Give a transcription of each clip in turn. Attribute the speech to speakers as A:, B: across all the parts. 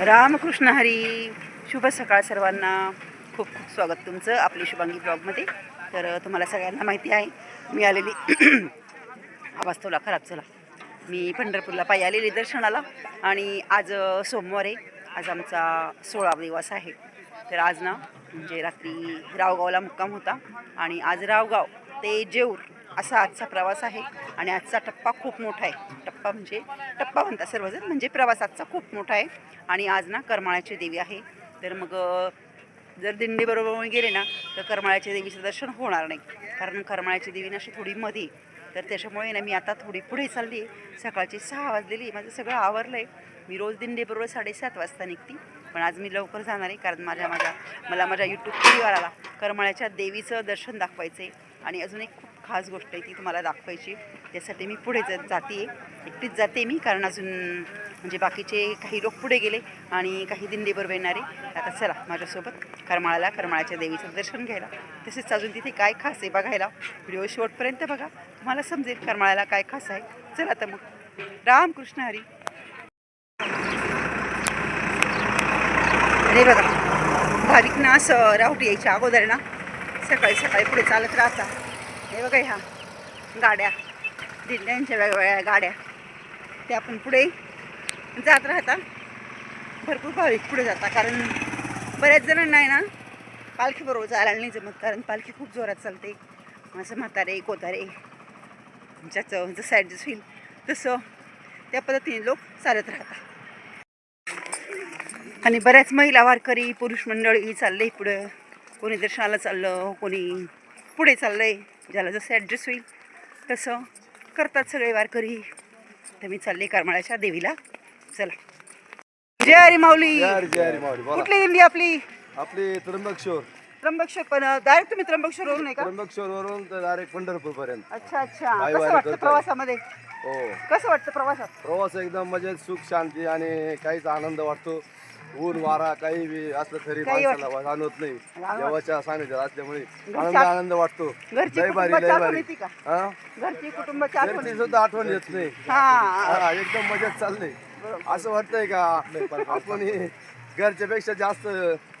A: रामकृष्ण हरी. शुभ सकाळ सर्वांना. खूप खूप स्वागत तुमचं आपली शुभांगी ब्लॉगमध्ये. तर तुम्हाला सगळ्यांना माहिती आहे मी आलेली आवाज थोडा खराब चला मी पंढरपूरला पायी आलेली दर्शनाला आणि आज सोमवार आहे. आज आमचा सोळावा दिवस आहे. तर आज ना म्हणजे रात्री रावगावला मुक्काम होता आणि आज रावगाव ते जेऊर असा आजचा प्रवास आहे आणि आजचा टप्पा खूप मोठा आहे. टप्पा म्हणजे टप्पा म्हणतात सर्वजण म्हणजे प्रवास आजचा खूप मोठा आहे आणि आज ना करमाळ्याची देवी आहे. तर मग जर दिंडीबरोबर गेले ना तर करमाळ्याच्या देवीचं दर्शन होणार नाही. कारण करमाळ्याची देवी ना अशी थोडी मध्ये तर त्याच्यामुळे ना मी आता थोडी पुढे चालली आहे. सकाळची सहा वाजलेली आहे. माझं सगळं आवरलं आहे मी रोज दिंडीबरोबर साडेसात वाजता निघते. पण आज मी लवकर जाणार आहे कारण माझ्या माझ्या मला माझ्या यूट्यूब परिवाराला करमाळ्याच्या देवीचं दर्शन दाखवायचं आहे आणि अजून एक खूप खास गोष्ट आहे ती तुम्हाला दाखवायची. त्यासाठी मी पुढे ज जाते एकटीच जाते मी कारण अजून म्हणजे बाकीचे काही लोक पुढे गेले आणि काही दिंडीबरोबर येणारे आता चला माझ्यासोबत करमाळाला करमाळ्याच्या देवीचं दर्शन घ्यायला. तसेच अजून तिथे काय खास आहे बघायला. व्हिडिओ शेवटपर्यंत बघा. तुम्हाला समजेल करमाळ्याला काय खास आहे. चला तर मग. रामकृष्ण हरी. अरे बघा. भाविक ना असं रावटी यायच्या अगोदर ना सकाळी सकाळी पुढे चालत राहता हे बघा ह्या गाड्या. दिंड्यांच्या वेगवेगळ्या गाड्या. त्या आपण पुढे जात राहता. भरपूर भाविक पुढे जाता कारण बऱ्याच जणांना आहे ना पालखीबरोबर जायला नाही जमत कारण पालखी खूप जोरात चालते. असं म्हातारे कोतारे ज्याचं जसं ॲडजस्ट होईल तसं त्या पद्धतीने लोक चालत राहतात. आणि बऱ्याच महिला वारकरी पुरुष मंडळी चालले पुढं. कोणी दर्शनाला चाललं कोणी पुढे चाललं आहे ज्याला जसं ॲड्रेस होईल तसं करतात सगळे वारकरी. तर मी चालले करमाळ्याच्या देवीला. चला. जय हरी माऊली. कुठली दिंडी आपली?
B: आपली त्र्यंबकश्वर.
A: त्र्यंबकेश्वर पण डायरेक्ट तुम्ही त्र्यंबकेश्वरवरून आहे का?
B: त्र्यंबकश्वर वरून डायरेक्ट पंढरपूर पर्यंत
A: अच्छा. अच्छा कसं वाटतं. प्रवासामध्ये?
B: हो.
A: कसं वाटतं प्रवासात?
B: प्रवास एकदम मजेत सुख शांती आणि काहीच आनंद वाटतो. ऊन वारा काही बी असलं तरी
A: काही
B: माणसाला जाणवत नाही.
A: जाणवत.
B: देवाच्या सानिध्यात असल्यामुळे
A: घरच्या-
B: आनंद आनंद वाटतो.
A: घरची
B: लय भारी
A: कुटुंबाची
B: लय
A: आठवण
B: भारी.
A: येते का?
B: हा?
A: घरची कुटुंबाची आठवण
B: घरची सुद्धा आठवण येत नाही.
A: हा.
B: हा एकदम मजेत चाललंय असं वाटतंय का? आपण हे घरच्या पेक्षा जास्त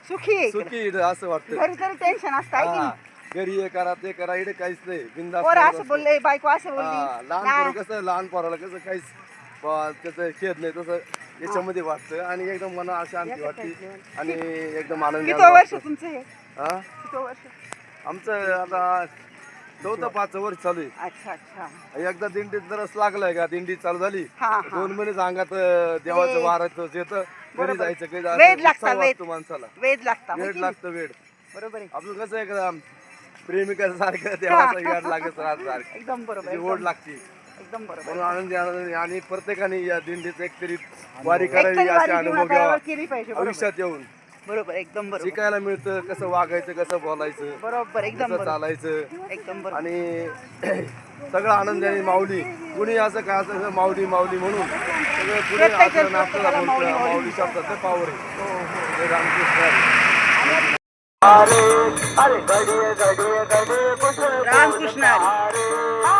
A: सुखी आहे इकडे.
B: सुखी इथं असं वाटतं
A: घरी तरी टेन्शन असतं आहे की
B: हा.
A: नाही?
B: घरी हे करा ते करा इकडे काहीच नाही. बिंदास
A: पोरं असं बोलले बायको असं बोलली.
B: लहान कसं लहान पोराला कसं काहीच ब- त्याचं खेळ नाही तसं याच्यामध्ये वाटतं आणि एकदम मना शांती वाटते. आणि एकदम आनंदी
A: किती वर्ष
B: वाटतं.
A: तुमचं हे?
B: हा?
A: किती वर्ष?
B: आमचं आता चौथं पाच वर्ष चालू
A: अच्छा अच्छा.
B: आहे एकदा दिंडीत जरच लागलाय का? दिंडी चालू झाली. दोन महिने अंगात देवाचं. वाराचं येतं घरी. जायचं काही माणसाला.
A: वेद लागता
B: वेळ
A: बरोबर आहे.
B: आपलं कसं आहे का प्रेमिकासारखं देवाचा वेळ लागत राहत सारखं.
A: एकदम बरोबर
B: ओढ लागते.
A: एकदम बरोबर.
B: म्हणून आनंदी आनंदी आणि प्रत्येकाने या दिंडीत एकतरी वारी
A: एकतरी
B: करावी असे
A: वारी
B: अनुभव
A: जीवनात
B: घ्यावा.
A: केली पाहिजे बरोबर.
B: आयुष्यात येऊन.
A: बरोबर एकदम बरोबर.
B: शिकायला मिळतं कसं वागायचं कसं बोलायचं
A: बरोबर एकदम
B: कसं
A: बरोबर.
B: चालायचं.
A: एकदम बरोबर.
B: आणि सगळं आनंदाने माऊली. कुणी असं काय असं माऊली माऊली म्हणून सगळं
A: प्रत्येक
B: आपलं
A: प्रत्येकाला माऊली,
B: बोलतं
A: माऊली
B: माऊली शब्दात पावर आहे. रामकृष्ण हरी.
A: रामकृष्ण हरी.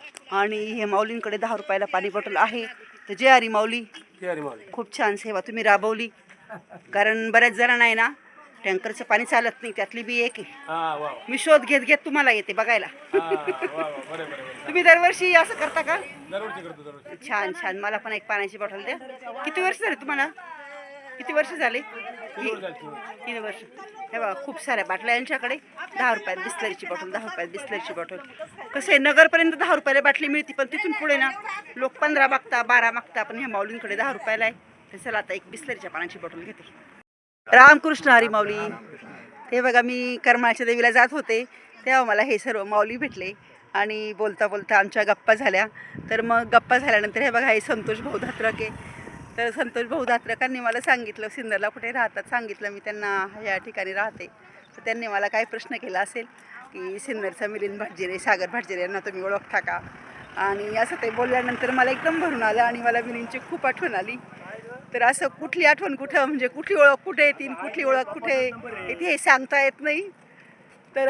A: आणि हे माऊलींकडे दहा रुपयाला पाणी बॉटल आहे. तर जय हरी माऊली. खूप छान सेवा तुम्ही राबवली. कारण बऱ्याच जणांना आहे ना टँकरचं पाणी चालत नाही त्यातली बी एक आहे. मी शोध घेत घेत तुम्हाला येते बघायला. तुम्ही दरवर्षी असं करता का? छान छान. मला पण एक पाण्याची बॉटल द्या. किती वर्ष झाले तुम्हाला? किती वर्ष झाले? तीन वर्ष. हे बघा खूप साऱ्या बाटल्या यांच्याकडे दहा रुपयात बिस्लरीची बॉटल दहा रुपयात बिस्लरीची बॉटल. कसं आहे नगरपर्यंत दहा रुपयाला बाटली मिळते पण तिथून पुढे ना लोक पंधरा मागता बारा मागता पण ह्या माऊलींकडे दहा रुपयाला आहे. तर चला आता एक बिस्लरीच्या पाण्याची बॉटल घेते. रामकृष्ण हरी माऊली. ते बघा मी करमाळच्या देवीला जात होते. तेव्हा मला हे सर्व माऊली भेटले आणि बोलता बोलता आमच्या गप्पा झाल्या. तर मग गप्पा झाल्यानंतर हे बघा हे संतोष भाऊ धात्रके. तर संतोष भाऊ दात्रकांनी मला सांगितलं सिन्नरला कुठे राहतात सांगितलं मी त्यांना या ठिकाणी राहते. तर त्यांनी मला काय प्रश्न केला असेल की सिन्नरचा मिलिंद भाटजिरे सागर भाटजिरे यांना तुम्ही ओळखता का आणि असं ते बोलल्यानंतर मला एकदम भरून आलं आणि मला मिलिंदची खूप आठवण आली. तर असं कुठली आठवण कुठं म्हणजे कुठली ओळख कुठे येतील कुठली ओळख कुठे येते हे सांगता येत नाही. तर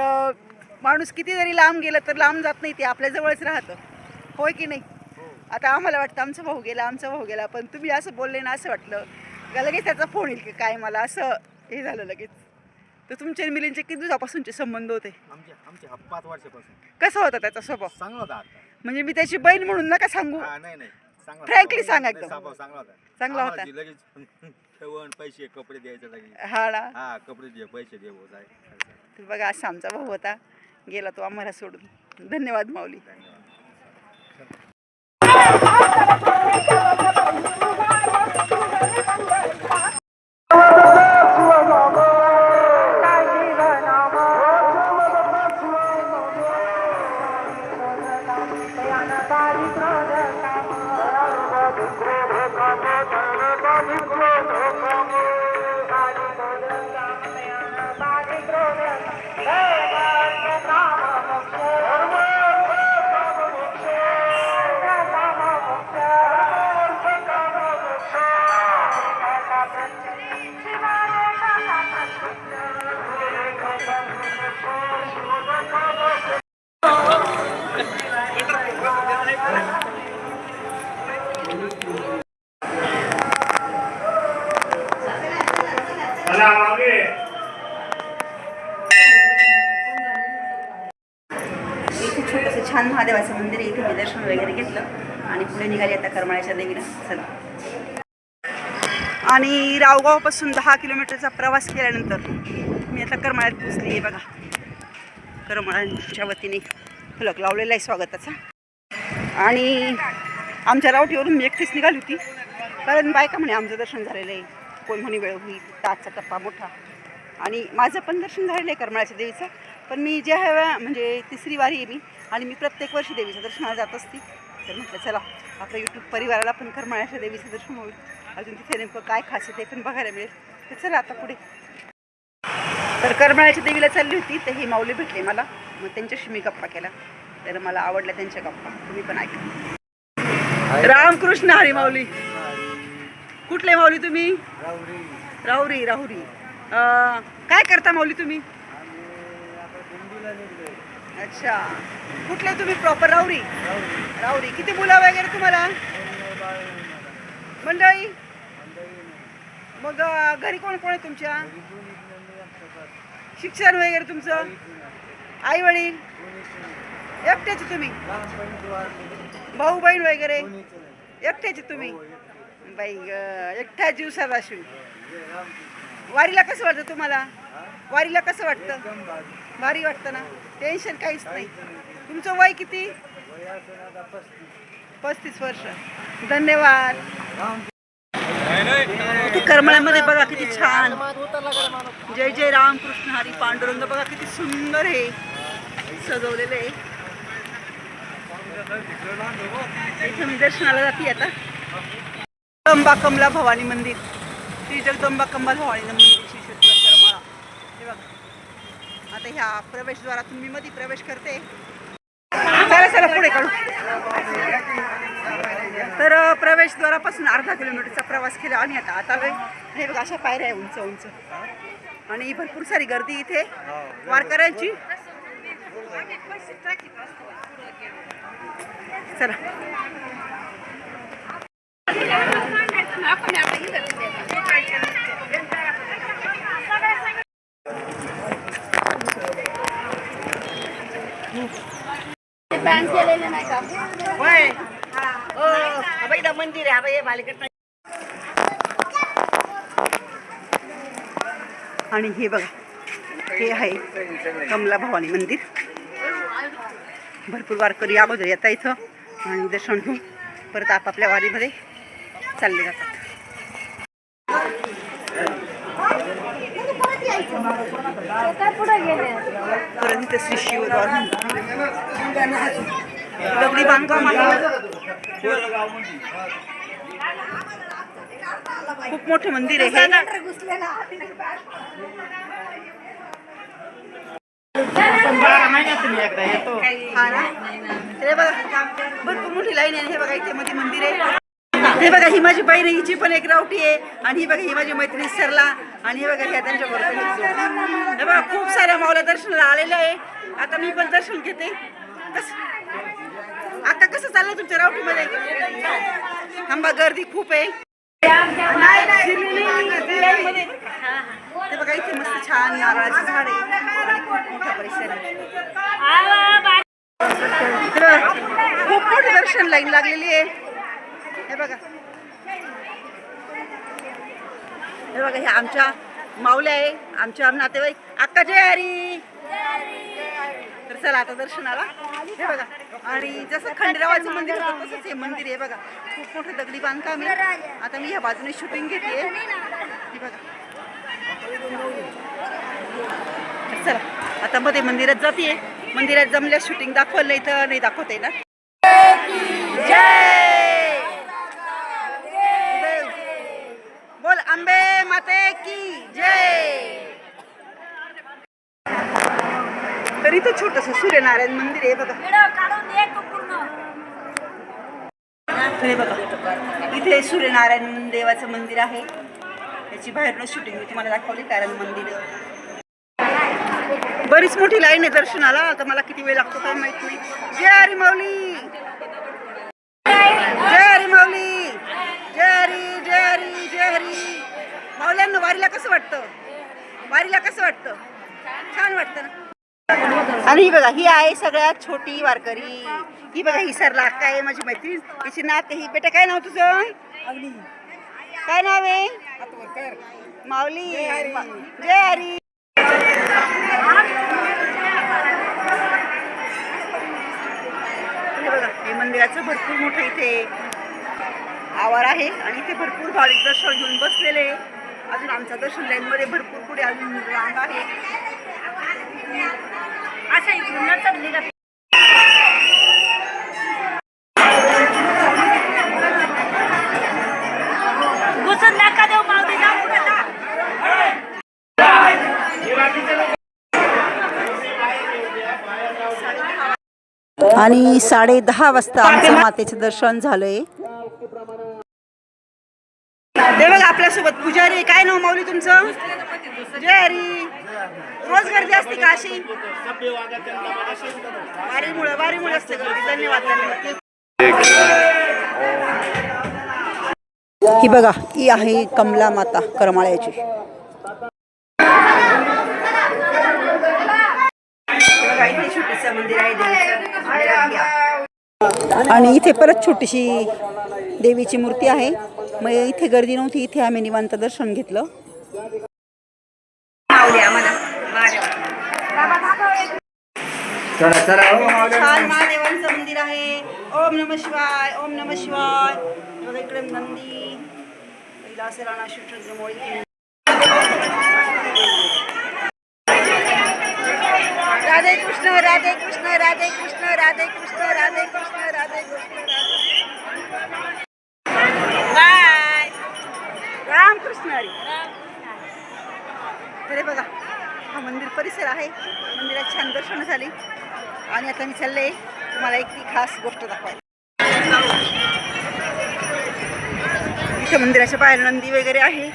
A: माणूस किती जरी लांब गेलं तर लांब जात नाही ते आपल्याजवळच राहतं. होय की नाही? आता आम्हाला वाटतं आमचा भाऊ गेला आमचा भाऊ गेला पण तुम्ही असं बोलले ना असं वाटलं. का लगेच त्याचा फोन येईल की काय मला? असं हे झालं लगेच. तर तुमच्या आणि मिलिंदचे किती दिवसापासूनचे संबंध होते?
C: आमचे आमचे हा पाच वर्षापासून.
A: कसा होता त्याचा स्वभाव?
C: चांगला होता आता.
A: म्हणजे मी त्याची बहीण म्हणून नका सांगू.
C: हा नाही नाही. चांगला
A: Frankly
C: होता.
A: सांग एकदम.
C: स्वभाव चांगला होता.
A: चांगला
C: आम्हाला
A: होता.
C: जी लगेच ठेवण पैसे कपडे द्यायचे लगेच.
A: हा ना?
C: हा कपडे दे पैसे दे जाय.
A: तर बघा असा आमचा भाऊ होता. गेला तो आम्हाला सोडून. धन्यवाद माऊली.
C: धन्यवाद.
A: आता देवीला चला. आणि रावगावपासून दहा किलोमीटरचा प्रवास केल्यानंतर मी आता करमाळ्यात पोचली आहे बघा. करमाळ्यांच्या वतीने फलक लावलेला आहे स्वागताचा. आणि आमच्या रावटीवरून मी एकटीच निघाली होती. कारण बायका म्हणे आमचं दर्शन झालेलं आहे. कोण म्हणे वेळ होईल. ताजचा टप्पा मोठा. आणि माझं पण दर्शन झालेलं आहे करमाळ्याच्या देवीचं. पण मी ज्या वेळा म्हणजे तिसरी वारी आहे मी आणि मी प्रत्येक वर्षी देवीचं दर्शनाला जात असते. तर म्हटलं चला आपल्या यूट्यूब परिवाराला पण करमाळ्याच्या देवीचं दर्शन होईल. अजून तिथे नेमकं काय खास आहे ते पण बघायला मिळेल. तर चला आता पुढे. तर करमाळ्याच्या देवीला चालली होती तर हे माऊली भेटले मला. मग त्यांच्याशी मी गप्पा केला तर मला आवडल्या त्यांच्या गप्पा. तुम्ही पण ऐका. रामकृष्ण हरी माऊली. कुठले माऊली तुम्ही? राहुरी. राहुरी काय करता माऊली तुम्ही? अच्छा. कुठले तुम्ही प्रॉपर राहुरी राऊरी. किती मुलं वगैरे तुम्हाला? मंडळी? मग घरी कोण कोण आहे तुमच्या? शिक्षण वगैरे तुमचं? आई वडील एकट्याचे तुम्ही? भाऊ बहीण वगैरे? एकट्याचे तुम्ही? बाई ग एकट्या दिवसात अशी वारीला कसं वाटतं तुम्हाला? वारीला कसं वाटतं? भारी वाटतं ना? टेन्शन काहीच नाही. तुमचं वय किती? पस्तीस वर्ष. धन्यवाद. इथे करमळ्यामध्ये बघा किती छान. जय जय राम कृष्ण हरी पांडुरंग. बघा किती सुंदर हे सजवलेलं आहे. इथे मी दर्शनाला जाते आता. जगदंबा कमला भवानी मंदिर. श्री जगदंबा कमला भवानी मंदिर श्री क्षेत्र करमाळा हे बघा आता ह्या प्रवेशद्वारातून मी मध्ये प्रवेश करते. चला चला पुढे काढू. तर प्रवेशद्वारापासून अर्धा किलोमीटरचा प्रवास केला आणि आता. आता हे बघा अशा पायऱ्या आहे उंच उंच. आणि भरपूर सारी गर्दी इथे. वारकऱ्यांची चला.
D: बॅन केलेले नाही का
A: होय मंदिर आहे. आणि हे बघा हे आहे कमला भवानी मंदिर. भरपूर वारकरी अगोदर येता इथं आणि दर्शन घेऊन परत आपापल्या वारीमध्ये चालले जातात
D: काय पुढे गेले
A: परत इथं श्री दगडी बांधकाम खूप मोठं मंदिर आहे हे. बघा भरपूर मोठी लाईन आहे हे बघा इथे मध्ये मंदिर आहे. हे बघा ही माझी बहीण हिची पण एक रावटी आहे. आणि ही बघा ही माझी मैत्रिणी सरला. आणि हे बघा ह्या त्यांच्या बरोबर हे बघा खूप साऱ्या मावल्या दर्शनाला आलेल्या आहे. आता मी पण दर्शन घेते. कस आता कसं चाललंय तुमच्या रावटीमध्ये? थांबा गर्दी खूप आहे. ते बघा इथे मस्त छान नारळाचं झाड आहे. मोठा परिसर आहे खूप मोठी दर्शन लाईन लागलेली आहे. बघा. हे बघा हे आमच्या माऊल्या आहे आमच्या नातेवाईक. अक्का जय हरी. तर चला आता दर्शनाला. हे बघा आणि जसं खंडेरावाचं मंदिर होतं तसंच हे मंदिर आहे बघा. खूप मोठं दगडी बांधकाम आहे. आता मी ह्या बाजूने शूटिंग घेते. हे बघा. चला आता मध्ये मंदिरात जाते मंदिरात जमल्या शूटिंग दाखवलं नाही तर नाही दाखवता येणार. माते की जय. तर इथं छोटस सूर्यनारायण मंदिर आहे बघा. हे बघा इथे सूर्यनारायण देवाचं मंदिर आहे. याची बाहेरनं शूटिंग मी तुम्हाला दाखवली कारण मंदिर बरीच मोठी लाईन आहे दर्शनाला आता मला किती वेळ लागतो काय माहीत नाही. जय हरी माऊली जय हरी माऊली जय हरी जय हरी जय हरी माऊल्यांना वारीला कसं वाटतं? वारीला कसं वाटतं? छान वाटतं ना. आणि ही बघा ही आहे सगळ्यात छोटी वारकरी. ही बघा ही सरला आहे माझी मैत्रीण. हिची नात ही बेटा काय नाव तुझं? काय नाव आहे? माऊली. जय हरी. हे बघा हे मंदिराचं भरपूर मोठं इथे आवार आहे. आणि इथे भरपूर भाविक दर्शन घेऊन बसलेले. अजून आमच्या दर्शन लाईनमध्ये भरपूर पुढे अजून रांग आहे
D: अशा इकडून देऊ मावली
A: आणि साडे दहा वाजता आमचं मातेचं दर्शन झालंय. आपल्यासोबत पुजारी. काय नाव माऊली तुमचं? जय हरी. रोज गर्दी असते का अशी? वारीमुळे वारीमुळे असते गर्दी. धन्यवाद धन्यवाद. ही बघा ही आहे कमला माता करमाळ्याची. आणि इथे परत छोटीशी देवीची मूर्ती आहे. मग इथे गर्दी नव्हती इथे आम्ही निवांत दर्शन घेतलं. आम्हाला छान महादेवांचं मंदिर आहे. ओम नम शिवाय ओम नम शिवाय. बघा इकडे नंदी कैलास राणा शिवचंद्रमोळी राधे कृष्ण राधे कृष्ण राधे कृष्ण राधे कृष्ण राधे कृष्ण राधे कृष्ण बाय राम कृष्ण हरी अरे बघा हा मंदिर परिसर आहे. मंदिरात छान दर्शन झाली. आणि आता मी चालले तुम्हाला एक खास गोष्ट दाखवायला. इथे मंदिराच्या बाहेर नंदी वगैरे आहे.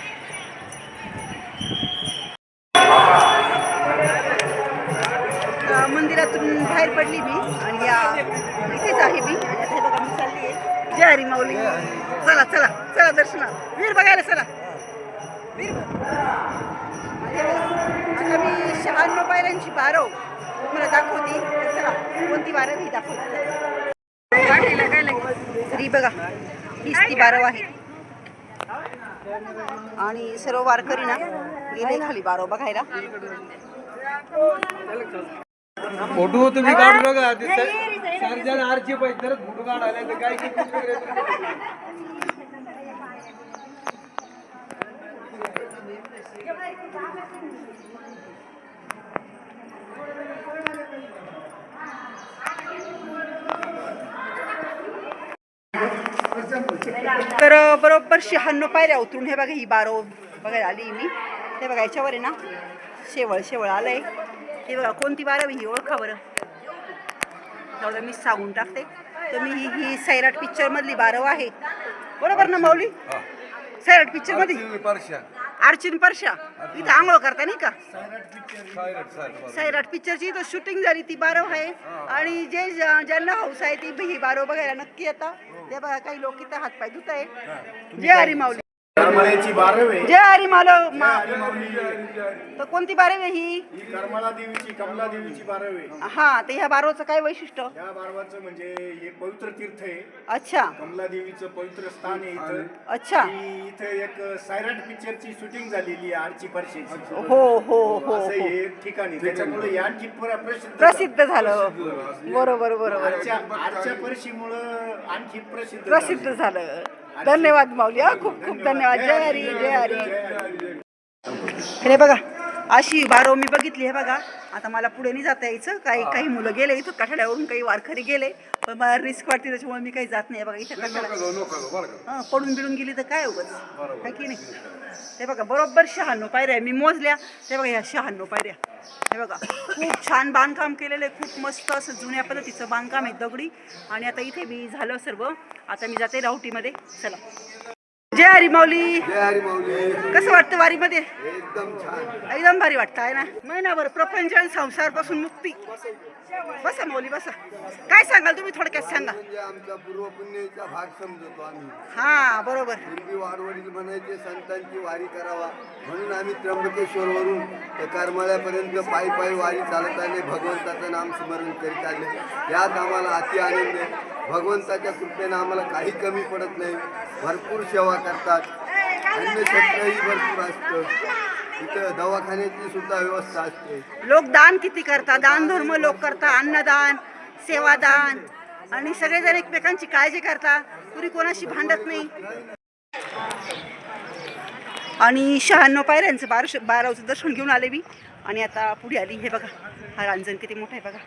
A: मंदिरातून बाहेर पडली मी आणि या इथेच आहे मी. आणि आता हे बघा मी चालली आहे. जय हरी माऊली. चला चला चला दर्शना वीर बघायला चला. मी शहाण्णव पायऱ्यांची बारव तुम्हाला दाखवते. चला कोणती बारव ही दाखवते. तर ही बघा. हीच ती बारव आहे. आणि सर्व वारकरी ना गेले खाली बारव बघायला.
B: फोटो तुम्ही काढ बघा. सर्जन आरची पाहिजे तर फोटो काढायला तर काय किती
A: बरोबर शहाण्णव पायऱ्या उतरून हे बघा ही बारो बघायला आली मी. हे बघा याच्यावर आहे ना शेवळ शेवळ आलंय. हे बघा कोणती बारावी ही? ओळखा बरं. जाऊ द्या, मी सांगून टाकते. तर मी ही ही सैराट पिक्चरमधली बारव आहे. बरोबर ना माऊली? सैराट पिक्चरमधली
B: परशा.
A: अर्चिन परशा. इथं आंघोळ करता नाही का?
B: सायरट सायरट
A: सैराट पिक्चरची इथं शूटिंग झाली ती बारव आहे. आणि जे ज- ज्यांना हौस आहे ती ही बारव बघायला नक्की येतात ते बघा काही लोक इथं हातपाय धुत आहे जय हरी माऊली.
E: करमळ्याची बारव. आहे
A: जय हरी मालव मा
E: हरी माऊली
A: तर कोणती बारव ही?
E: ही करमळा देवीची कमला देवीची बारव.
A: हा तर ह्या बारवचं काय वैशिष्ट्य?
E: या बारवाचं म्हणजे हे पवित्र तीर्थ आहे.
A: अच्छा.
E: कमला देवीचं पवित्र स्थान आहे इथं.
A: अच्छा.
E: ही इथं एक सायराट पिक्चरची शूटिंग झालेली आहे आरची परशेची.
A: हो हो हो
E: असं
A: हो.
E: हे ठिकाणी त्याच्यामुळे आणखी पुरा प्रसिद्ध
A: प्रसिद्ध झालं. बरोबर. बरोबर.
E: आजच्या आजच्या परशीमुळं आणखी प्रसिद्ध
A: प्रसिद्ध झालं. धन्यवाद माऊली. हा खूप खूप धन्यवाद. जय हरी जय हरी. हे बघा अशी बारो मी बघितली हे बघा. आता मला पुढे नाही जाता यायचं. काही काही मुलं गेले इथं कठाड्यावरून काही वारकरी गेले. पण मला रिस्क वाटते त्याच्यामुळे मी काही जात नाही. बघा इथं कठाडा हां पडून बिडून गेली तर काय उगच? काय की नाही? हे बघा बरोबर शहाण्णव पायऱ्या मी मोजल्या ते बघा ह्या शहाण्णव पायऱ्या. हे बघा खूप छान बांधकाम केलेलं आहे. खूप मस्त असं जुन्या पद्धतीचं बांधकाम आहे दगडी. आणि आता इथे मी झालं सर्व. आता मी जाते राहुटीमध्ये. चला. जय हरी माऊली.
B: माऊली.
A: कसं वाटतं वारीमध्ये?
B: एकदम
A: भारी वाटतं आहे ना? महिनाभर प्रपंच आणि संसारपासून मुक्ती. बसा माऊली बसा. काय सांगाल तुम्ही थोडक्यात सांगा.
B: म्हणजे
A: हा बरोबर.
B: म्हणायचे संतांची वारी करावा. म्हणून आम्ही त्र्यंबकेश्वरवरून ते करमाळ्यापर्यंत पायी पायी वारी चालत आले. भगवंताचं नाम स्मरण करीत आले. यात आम्हाला अति आनंद आहे. भगवंताच्या कृपेनं आम्हाला काही कमी पडत नाही. भरपूर सेवा करतात. अन्न भरपूर असतं. इथं दवाखान्याची सुद्धा व्यवस्था असते.
A: लोक दान किती करतात? दान धर्म लोक करतात. अन्नदान सेवादान आणि सगळेजण एकमेकांची काळजी करतात. कुणी कोणाशी भांडत नाही. आणि शहाण्णव पायऱ्यांचं बारश बारावचं दर्शन घेऊन आले मी. आणि आता पुढे आली. हे बघा. हा रांजण किती मोठा आहे बघा.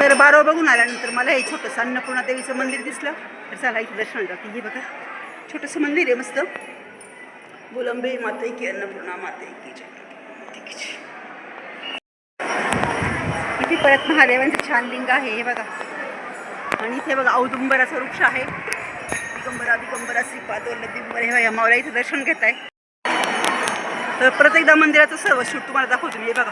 A: तर बाराव बघून आल्यानंतर मला हे छोटंसं अन्नपूर्णा देवीचं मंदिर दिसलं. तर चला इथे दर्शन जाते हे बघा. छोटंसं मंदिर आहे मस्त. गोलंबी माते की अन्नपूर्णा माते की जय इथे परत महादेवांचं छान लिंग आहे हे बघा. आणि इथे बघा औदुंबराचा वृक्ष आहे. दिगंबरा दिगंबरा श्रीपाद दिगंबर हे बघा मावळ्या इथे दर्शन घेत आहे तर परत एकदा मंदिराचं सर्व शूट तुम्हाला दाखवतो मी हे बघा.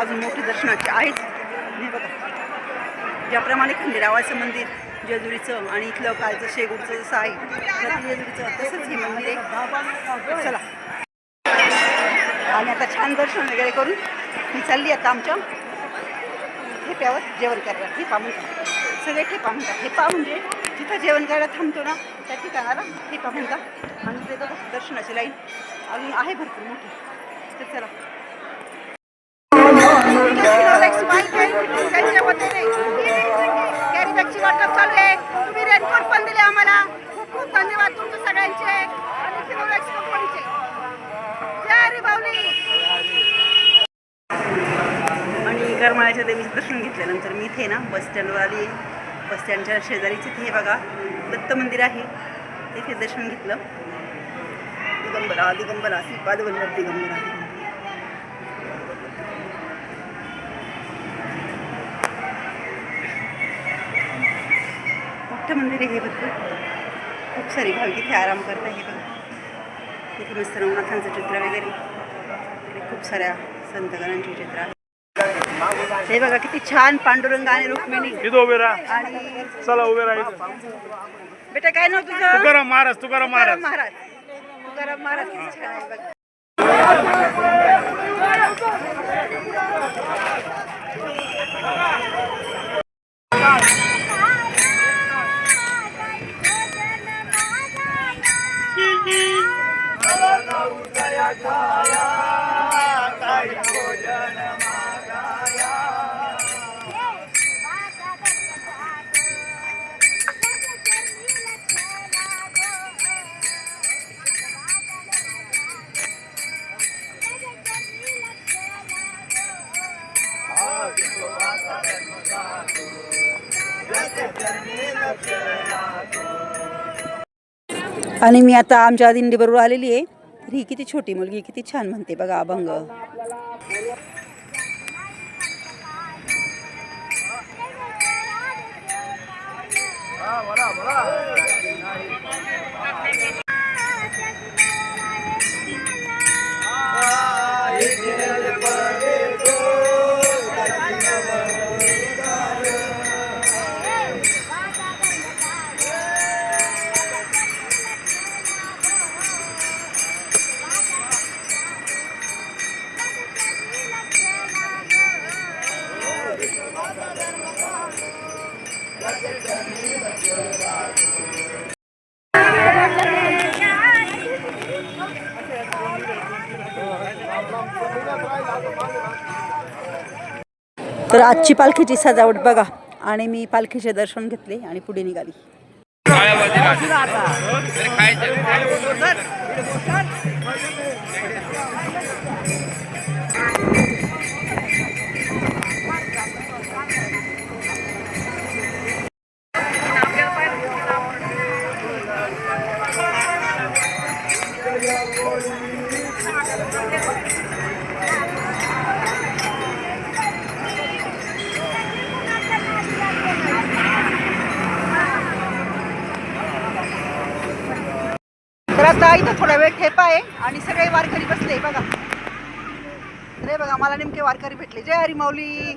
A: अजून मोठी दर्शनाची आहेच बघा. ज्याप्रमाणे खंडेरावाचं मंदिर जेजुरीचं आणि इथलं कालचं शेगूरचं जसं आहे प्रति जेजुरीचं तसंच हे मंदिर आहे. चला. आणि आता छान दर्शन वगैरे करून मी चालली आता आमच्या ठेप्यावर जेवण करायला ठेपा म्हणतात सगळे ठेपा म्हणतात ठेपा म्हणजे जिथं जेवण करायला थांबतो ना त्या ठिकाणाला ठेपा म्हणतात आणि ते बघा दर्शनाची लाईन अजून आहे भरपूर मोठी. तर चला. त्यांच्या वतीने कॅरी बॅगची वाटप चालू आहे तुम्ही रेनकोट पण दिले आम्हाला खूप खूप धन्यवाद तुमचे सगळ्यांचे आणि फिरोलेक्स कंपनीचे जय हरी बावली आणि करमाळ्याच्या देवीचं दर्शन घेतल्यानंतर मी इथे ना बस स्टँडवर आली. बस स्टँडच्या शेजारीच इथे हे बघा दत्त मंदिर आहे. तिथे दर्शन घेतलं. दिगंबरा दिगंबरा श्रीपाद वल्लभ दिगंबरा. मोठं मंदिर आहे हे भरपूर खूप सारी भाविक इथे आराम करत आहे बघा. इथे मस्त नवनाथांचं चित्र वगैरे. खूप साऱ्या संतगणांची चित्र हे बघा किती छान पांडुरंग आणि रुक्मिणी. आणि
F: चला उभे
A: बेटा काय नाव तुझं?
F: तुकाराम महाराज तुकाराम महाराज.
A: तुकाराम महाराज. तुकाराम महाराज किती छान आहे बघा. आणि मी आता आमच्या दिंडीबरोबर आलेली आहे. ही किती छोटी मुलगी किती छान म्हणते बघा अभंग. आजची पालखीची सजावट बघा. आणि मी पालखीचे दर्शन घेतले आणि पुढे निघाली. जय हरी माऊली.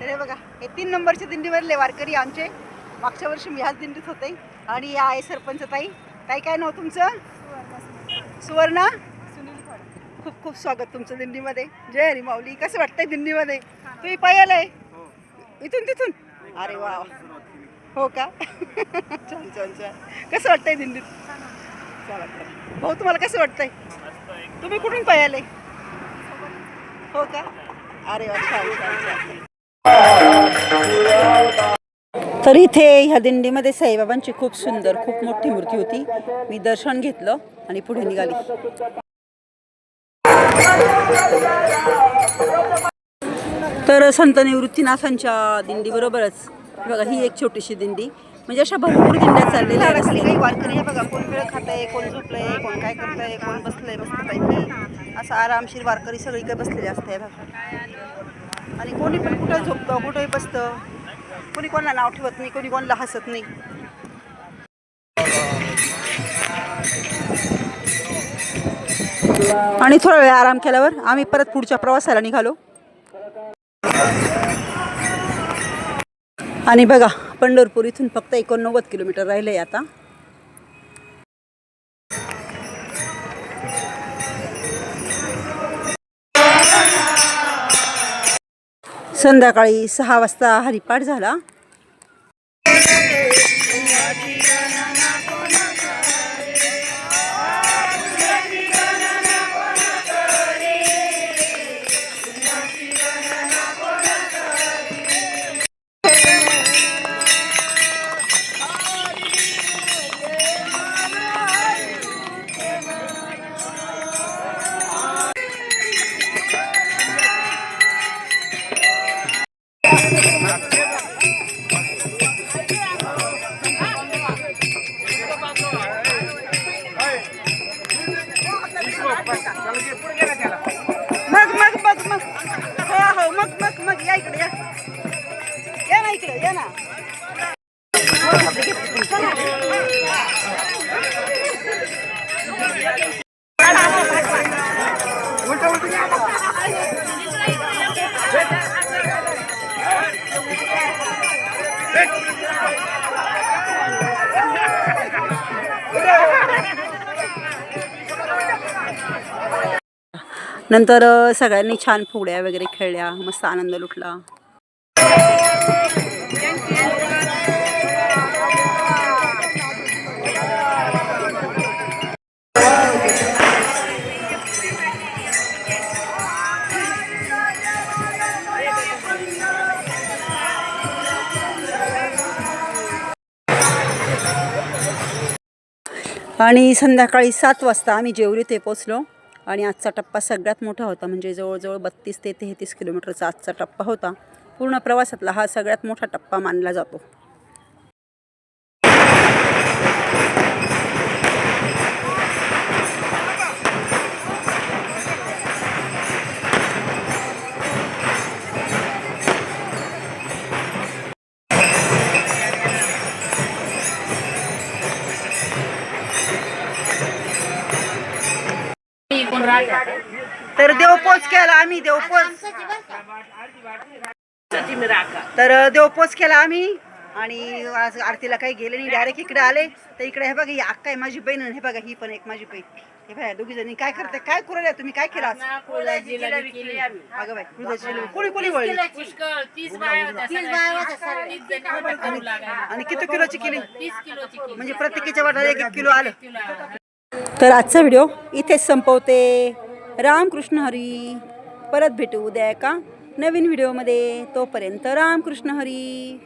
A: तर बघा हे तीन नंबरचे दिंडीवरले वारकरी आमचे. मागच्या वर्षी मी ह्याच दिंडीत होते. आणि या आहे सरपंच ताई. ताई काय नाव तुमचं? सुवर्णा. खूप खूप स्वागत तुमचं दिंडीमध्ये. जय हरी माऊली. कसं वाटतंय दिंडीमध्ये? तुम्ही पायाला आहे इथून तिथून? अरे वा वा. हो का? छान छान छान. कसं वाटतंय दिंडीत? चला भाऊ तुम्हाला कसं वाटतंय? तुम्ही कुठून पायाले हो का? अरे तर इथे ह्या दिंडीमध्ये साईबाबांची खूप सुंदर खूप मोठी मूर्ती होती. मी दर्शन घेतलं आणि पुढे निघाली. तर संत निवृत्तीनाथांच्या दिंडीबरोबरच बघा ही एक छोटीशी दिंडी. म्हणजे अशा भरपूर दिंड्या चाललेल्या काही वारकरी बघा कोण वेळ खात आहे कोण झोपलंय कोण काय करतंय कोण बसलंय मस्तपैकी असं आरामशीर वारकरी सगळीकडे बसलेले असते बघा. आणि कोणी पण कुठं झोपतं कुठंही बसतं कोणी कोणाला नाव ठेवत नाही कोणी कोणाला हसत नाही. आणि थोडा वेळ आराम केल्यावर आम्ही परत पुढच्या प्रवासाला निघालो. आणि बघा पंढरपूर इथून फक्त एकोणनव्वद किलोमीटर राहिले आता. संध्याकाळी सहा वाजता हरिपाठ झाला. नंतर सगळ्यांनी छान फुगड्या वगैरे खेळल्या मस्त आनंद लुटला. आणि संध्याकाळी सात वाजता आम्ही जेवरी ते पोचलो आणि आजचा टप्पा सगळ्यात मोठा होता. म्हणजे जवळजवळ बत्तीस ते तेहतीस किलोमीटरचा आजचा टप्पा होता. पूर्ण प्रवासातला हा सगळ्यात मोठा टप्पा मानला जातो. तर देवपोच केला आम्ही आणि आज आरतीला काही गेले नाही डायरेक्ट इकडे आले. तर इकडे हे बघा ही अक्का आहे माझी बहीण आणि हे बघा ही पण एक माझी बहीण. हे बघा दोघी जणी. काय करते? काय करू राहिल्या तुम्ही? काय केलं अगं बाई कुळदाची जिलेबी. कोणी कोणी वळली. आणि किती किलोची केली?
D: तीस किलोची केली.
A: म्हणजे प्रत्येकीच्या वाटाला एक एक किलो आलं. तर आजचा व्हिडिओ इथेच संपवते. रामकृष्ण हरी. परत भेटू उद्या एका नवीन व्हिडिओमध्ये. तोपर्यंत रामकृष्ण हरी.